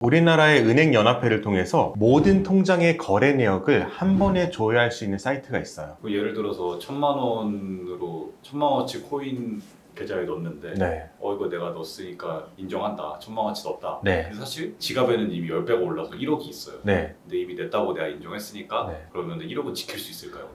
우리나라의 은행연합회를 통해서 모든 통장의 거래 내역을 한 번에 조회할 수 있는 사이트가 있어요. 그 예를 들어서 천만 원으로 천만 원어치 코인 계좌에 넣었는데 네. 어 이거 내가 넣었으니까 인정한다 천만 원어치 넣었다 네. 근데 사실 지갑에는 이미 10배가 올라서 1억이 있어요 네. 근데 이미 냈다고 내가 인정했으니까 네. 그러면 1억은 지킬 수 있을까요?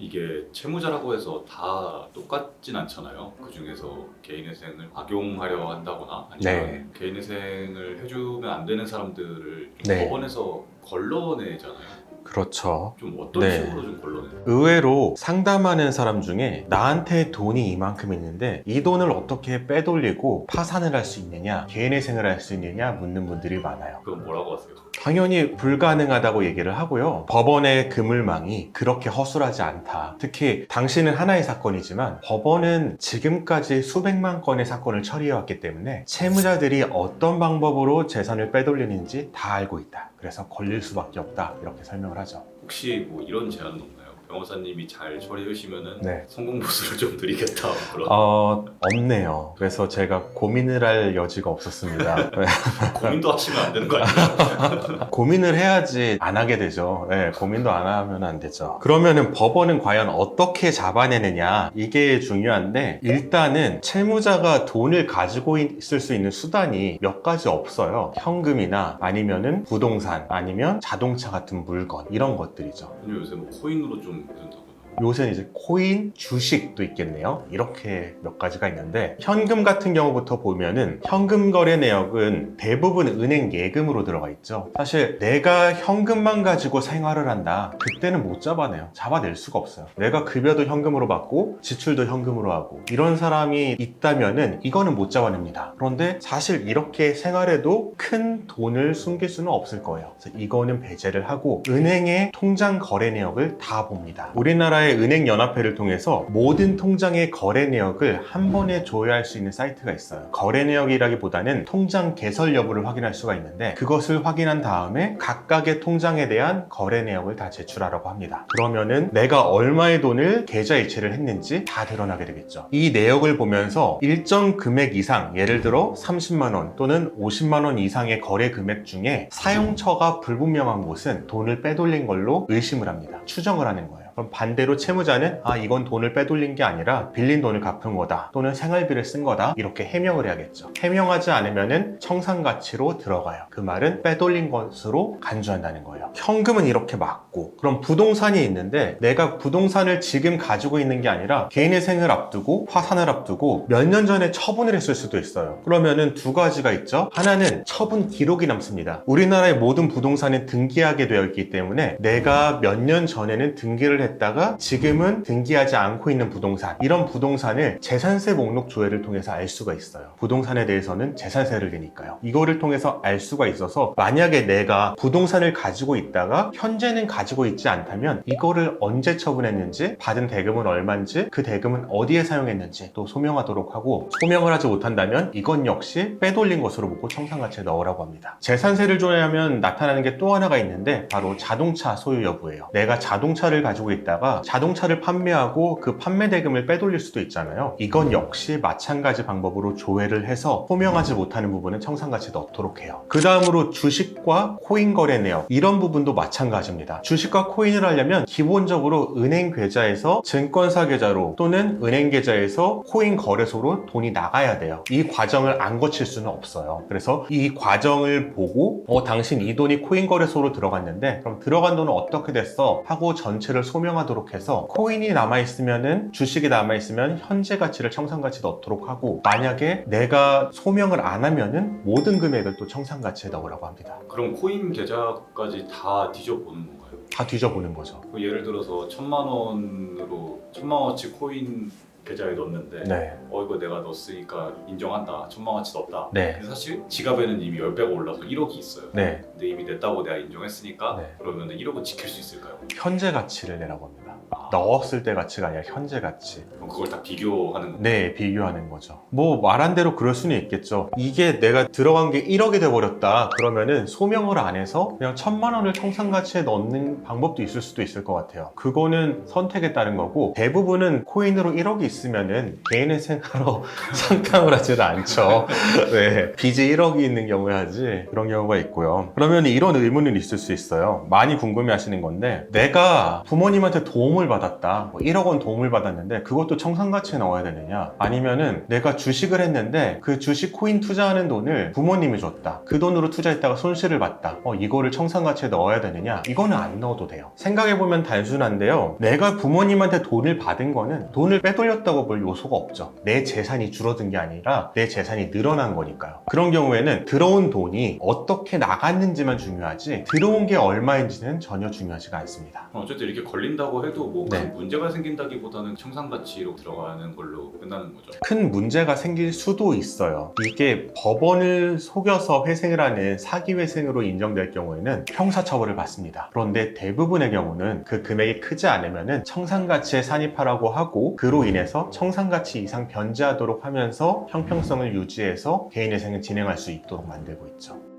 이게 채무자라고 해서 다 똑같진 않잖아요. 그 중에서 개인회생을 악용하려 한다거나 아니면 네. 개인회생을 해주면 안 되는 사람들을 좀 네. 법원에서 걸러내잖아요. 그렇죠. 좀 어떤 네. 식으로 좀 걸러내요? 의외로 상담하는 사람 중에 나한테 돈이 이만큼 있는데 이 돈을 어떻게 빼돌리고 파산을 할 수 있느냐, 개인회생을 할 수 있느냐 묻는 분들이 많아요. 그건 뭐라고 하세요? 당연히 불가능하다고 얘기를 하고요. 법원의 그물망이 그렇게 허술하지 않다. 특히 당신은 하나의 사건이지만 법원은 지금까지 수백만 건의 사건을 처리해왔기 때문에 채무자들이 어떤 방법으로 재산을 빼돌리는지 다 알고 있다. 그래서 걸릴 수밖에 없다. 이렇게 설명을 하죠. 혹시 뭐 이런 없나요? 변호사님이 잘 처리해 주시면은 네. 성공 보수를 좀 드리겠다 뭐 그런 어, 없네요. 그래서 제가 고민을 할 여지가 없었습니다. 네. 고민도 하시면 안 되는 거 아니에요? 고민을 해야지 안 하게 되죠. 네, 고민도 안 하면 안 되죠. 그러면은 법원은 과연 어떻게 잡아내느냐 이게 중요한데 일단은 채무자가 돈을 가지고 있을 수 있는 수단이 몇 가지 없어요. 현금이나 아니면은 부동산 아니면 자동차 같은 물건 이런 것들이죠. 요새 뭐 코인으로 좀 해준다거나 요새는 이제 코인, 주식도 있겠네요. 이렇게 몇 가지가 있는데 현금 같은 경우부터 보면은 현금 거래 내역은 대부분 은행 예금으로 들어가 있죠. 사실 내가 현금만 가지고 생활을 한다. 그때는 못 잡아내요. 잡아낼 수가 없어요. 내가 급여도 현금으로 받고 지출도 현금으로 하고 이런 사람이 있다면은 이거는 못 잡아냅니다. 그런데 사실 이렇게 생활해도 큰 돈을 숨길 수는 없을 거예요. 그래서 이거는 배제를 하고 은행의 통장 거래 내역을 다 봅니다. 우리나라의 은행연합회를 통해서 모든 통장의 거래 내역을 한 번에 조회할 수 있는 사이트가 있어요. 거래 내역이라기보다는 통장 개설 여부를 확인할 수가 있는데 그것을 확인한 다음에 각각의 통장에 대한 거래 내역을 다 제출하라고 합니다. 그러면은 내가 얼마의 돈을 계좌 이체를 했는지 다 드러나게 되겠죠. 이 내역을 보면서 일정 금액 이상, 예를 들어 30만 원 또는 50만 원 이상의 거래 금액 중에 사용처가 불분명한 곳은 돈을 빼돌린 걸로 의심을 합니다. 추정을 하는 거예요. 그럼 반대로 채무자는 아 이건 돈을 빼돌린 게 아니라 빌린 돈을 갚은 거다 또는 생활비를 쓴 거다 이렇게 해명을 해야겠죠. 해명하지 않으면은 청산 가치로 들어가요. 그 말은 빼돌린 것으로 간주한다는 거예요. 현금은 이렇게 맞고 그럼 부동산이 있는데 내가 부동산을 지금 가지고 있는 게 아니라 개인의 생을 앞두고 화산을 앞두고 몇 년 전에 처분을 했을 수도 있어요. 그러면은 두 가지가 있죠. 하나는 처분 기록이 남습니다. 우리나라의 모든 부동산은 등기하게 되어 있기 때문에 내가 몇 년 전에는 등기를 했다가 지금은 등기하지 않고 있는 부동산 이런 부동산을 재산세 목록 조회를 통해서 알 수가 있어요. 부동산에 대해서는 재산세를 내니까요. 이거를 통해서 알 수가 있어서 만약에 내가 부동산을 가지고 있다가 현재는 가지고 있지 않다면 이거를 언제 처분했는지 받은 대금은 얼마인지 그 대금은 어디에 사용했는지 또 소명하도록 하고 소명을 하지 못한다면 이건 역시 빼돌린 것으로 보고 청산가치에 넣으라고 합니다. 재산세를 조회하면 나타나는 게 또 하나가 있는데 바로 자동차 소유 여부예요. 내가 자동차를 가지고 있다가 자동차를 판매하고 그 판매 대금을 빼돌릴 수도 있잖아요. 이건 역시 마찬가지 방법으로 조회를 해서 소명하지 못하는 부분은 청산가치에 넣도록 해요. 그 다음으로 주식과 코인 거래 내역 이런 부분도 마찬가지입니다. 주식과 코인을 하려면 기본적으로 은행 계좌에서 증권사 계좌로 또는 은행 계좌에서 코인 거래소로 돈이 나가야 돼요. 이 과정을 안 거칠 수는 없어요. 그래서 이 과정을 보고 어 당신 이 돈이 코인 거래소로 들어갔는데 그럼 들어간 돈은 어떻게 됐어? 하고 전체를 소명 하도록 해서 코인이 남아 있으면은 주식이 남아 있으면 현재 가치를 청산 가치 넣도록 하고 만약에 내가 소명을 안 하면은 모든 금액을 또 청산 가치에 넣으라고 합니다. 그럼 코인 계좌까지 다 뒤져보는 건가요? 다 뒤져보는 거죠. 그 예를 들어서 천만 원으로 천만 원어치 코인 계좌에 넣었는데 네. 어 이거 내가 넣었으니까 인정한다 천만 원어치 넣었다 네. 근데 사실 지갑에는 이미 10배가 올라서 1억이 있어요 네. 근데 이미 냈다고 내가 인정했으니까 네. 그러면 1억은 지킬 수 있을까요? 현재 가치를 내라고 합니다. 아 넣었을 때 가치가 아니라 현재 가치. 그럼 그걸 다 비교하는 거. 네, 비교하는 거죠. 뭐 말한 대로 그럴 수는 있겠죠. 이게 내가 들어간 게 1억이 돼버렸다. 그러면은 소명을 안 해서 그냥 천만 원을 청산가치에 넣는 방법도 있을 수도 있을 것 같아요. 그거는 선택에 따른 거고 대부분은 코인으로 1억이 있으면은 개인회생하러 상담을 하지는 않죠. 네, 빚이 1억이 있는 경우에 하지 그런 경우가 있고요. 그러면 이런 의문은 있을 수 있어요. 많이 궁금해하시는 건데 내가 부모님한테 도움을 받 았다. 뭐 1억 원 도움을 받았는데 그것도 청산가치에 넣어야 되느냐? 아니면은 내가 주식을 했는데 그 주식 코인 투자하는 돈을 부모님이 줬다. 그 돈으로 투자했다가 손실을 봤다. 어, 이거를 청산가치에 넣어야 되느냐? 이거는 안 넣어도 돼요. 생각해보면 단순한데요. 내가 부모님한테 돈을 받은 거는 돈을 빼돌렸다고 볼 요소가 없죠. 내 재산이 줄어든 게 아니라 내 재산이 늘어난 거니까요. 그런 경우에는 들어온 돈이 어떻게 나갔는지만 중요하지 들어온 게 얼마인지는 전혀 중요하지가 않습니다. 어쨌든 이렇게 걸린다고 해도 뭐큰 네. 문제가 문제가 생긴다기보다는 청산가치로 들어가는 걸로 끝나는 거죠. 큰 문제가 생길 수도 있어요. 이게 법원을 속여서 회생을 하는 사기 회생으로 인정될 경우에는 형사처벌을 받습니다. 그런데 대부분의 경우는 그 금액이 크지 않으면은 청산가치에 산입하라고 하고 그로 인해서 청산가치 이상 변제하도록 하면서 형평성을 유지해서 개인회생을 진행할 수 있도록 만들고 있죠.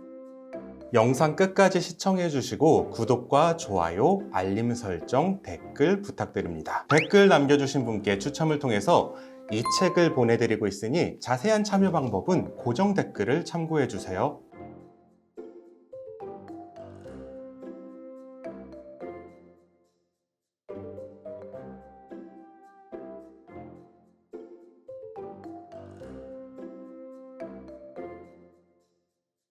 영상 끝까지 시청해 주시고 구독과 좋아요, 알림 설정, 댓글 부탁드립니다. 댓글 남겨주신 분께 추첨을 통해서 이 책을 보내드리고 있으니 자세한 참여 방법은 고정 댓글을 참고해 주세요.